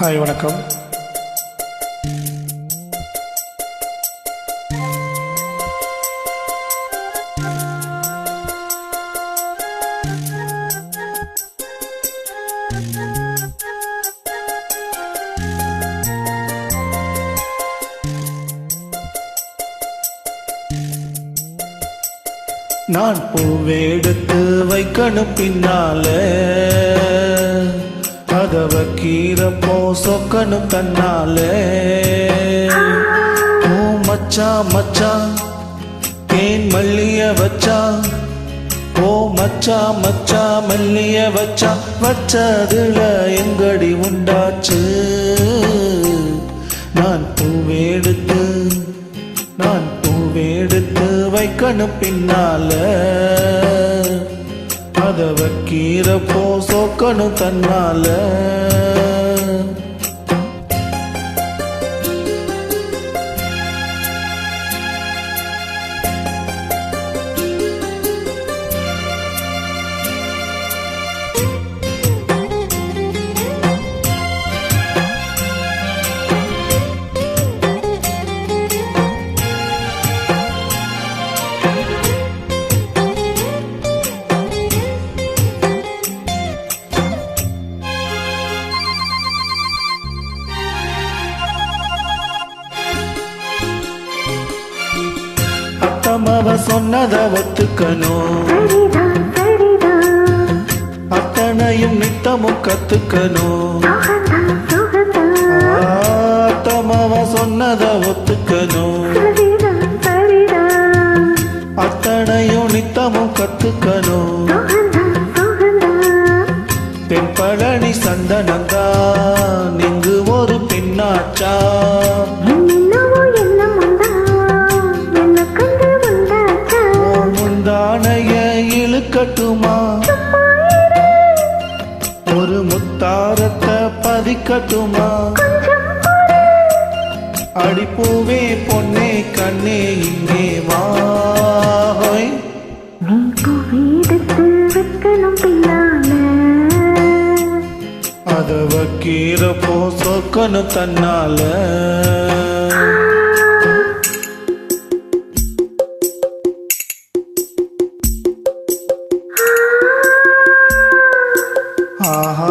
Hi வணக்கம். நான் பூவேடுத்து வைக்கணும் பின்னாலே. கதவ கீரப்போ சொக்கணும் கண்ணாலே ஓ மச்சா மச்சா தேன் மல்லிய வச்சா. ஓ மச்சா மச்சா மல்லிய வச்சா. வச்சதுல எங்கடி உண்டாச்சு? நான் பூவேடுத்து நான் பூவேடுத்து வைக்கணும் பின்னால. மாதவ கீரை போ சொக்கணும் தன்னால. அவ சொன்னத ஒத்துக்கணும். அத்தனையும் நித்தமும் கத்துக்கணும். சுகந்தான் அத்தமவ சொன்னத ஒத்துக்கணும். அத்தனையும் நித்தமும் கத்துக்கணும். சுகந்தான் சுகந்தான் தென் பழனி ஒரு பின்னாச்சா பொறு அடிப்பூவே பொன்னே கண்ணே இங்கே வாய் நீ பூவெடுத்து வைக்கணும் பின்னால அத வைக்கிறப்போ சொக்கணும் தன்னால. ஆஹா.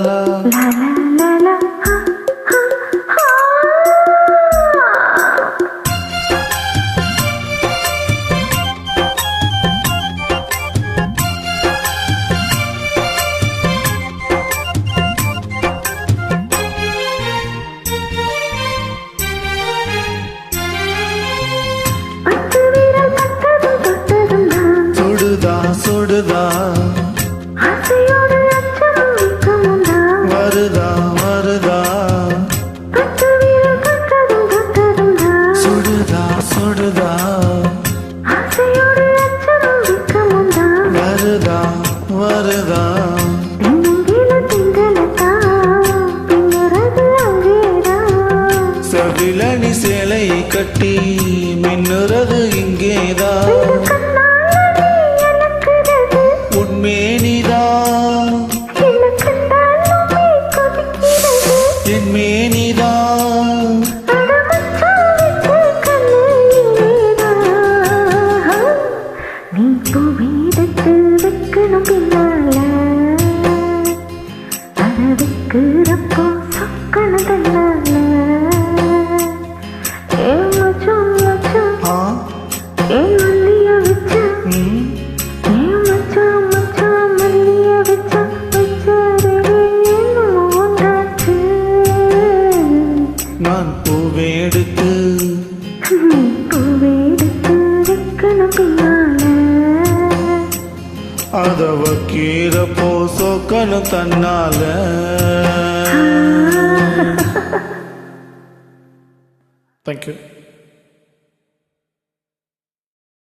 சுடுதா வருதா வருதா? சுடுதா சுடுதா? வருதா வருதா? செவிலனி சேலை கட்டி மின்னுறது இங்கேதான். வைக்கிறப்போ சொக்கணும் தன்னால. தேங்க்யூ